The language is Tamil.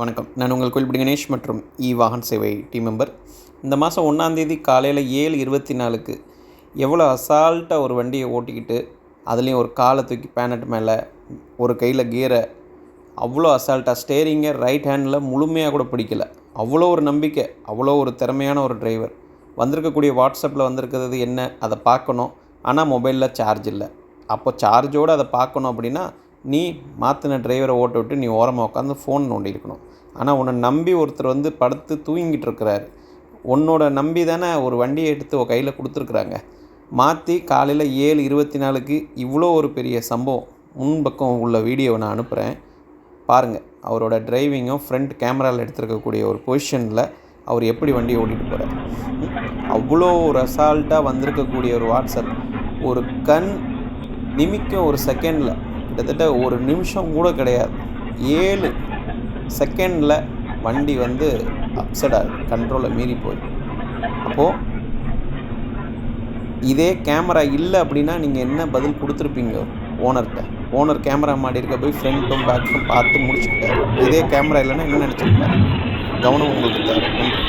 வணக்கம். நான் உங்கள் கோயில் கணேஷ் மற்றும் இ வாகன் சேவை டீம் மெம்பர் இந்த மாதம் ஒன்றாந்தேதி காலையில் ஏழு இருபத்தி நாலுக்கு எவ்வளோ அசால்ட்டாக ஒரு வண்டியை ஓட்டிக்கிட்டு அதுலேயும் ஒரு காலை தூக்கி பேனட் மேலே ஒரு கையில் கீரை அவ்வளோ அசால்ட்டாக ஸ்டேரிங்கை ரைட் ஹேண்டில் முழுமையாக கூட பிடிக்கல. அவ்வளோ ஒரு நம்பிக்கை அவ்வளோ ஒரு திறமையான ஒரு டிரைவர் வந்திருக்கக்கூடிய வாட்ஸ்அப்பில் வந்திருக்கிறது என்ன அதை பார்க்கணும். ஆனால் மொபைலில் சார்ஜ் இல்லை. அப்போ சார்ஜோடு அதை பார்க்கணும் அப்படின்னா நீ மாற்றின டிரைவரை ஓட்ட விட்டு நீ ஓரமாக உட்காந்து ஃபோன் நோண்டி இருக்கணும் ஆனால் உன்னை நம்பி ஒருத்தர் வந்து படுத்து தூங்கிட்டு இருக்கிறாரு உன்னோட நம்பி தானே ஒரு வண்டியை எடுத்து உன் கையில் கொடுத்துருக்குறாங்க. மாற்றி காலையில் ஏழு இருபத்தி நாலுக்கு இவ்வளோ ஒரு பெரிய சம்பவம். முன்பக்கம் உள்ள வீடியோவை நான் அனுப்புகிறேன் பாருங்கள் அவரோட டிரைவிங்கும் ஃப்ரண்ட் கேமராவில் எடுத்திருக்கக்கூடிய ஒரு பொசிஷனில் அவர் எப்படி வண்டியை ஓட்டிகிட்டு போகிறார் அவ்வளோ ஒரு அசால்ட்டாக வந்திருக்கக்கூடிய ஒரு வாட்ஸ்அப். ஒரு கண் நிமிக்க ஒரு செகண்டில் கிட்டத்தட்ட ஒரு நிமிஷம் கூட கிடையாது. ஏழு செகண்டில் வண்டி வந்து அப்செட் கண்ட்ரோலை மீறி போய் அப்போது இதே கேமரா இல்லை அப்படின்னா நீங்கள் என்ன பதில் கொடுத்துருப்பீங்க? ஓனர்கிட்ட ஓனர் கேமரா மாடி இருக்க போய் ஃப்ரண்ட்டும் பேக்கும் பார்த்து முடிச்சுக்கிட்டாரு. இதே கேமரா இல்லைன்னா என்ன நினச்சிருப்பாரு? கவனம் உங்களுக்கு தேவை. நன்றி.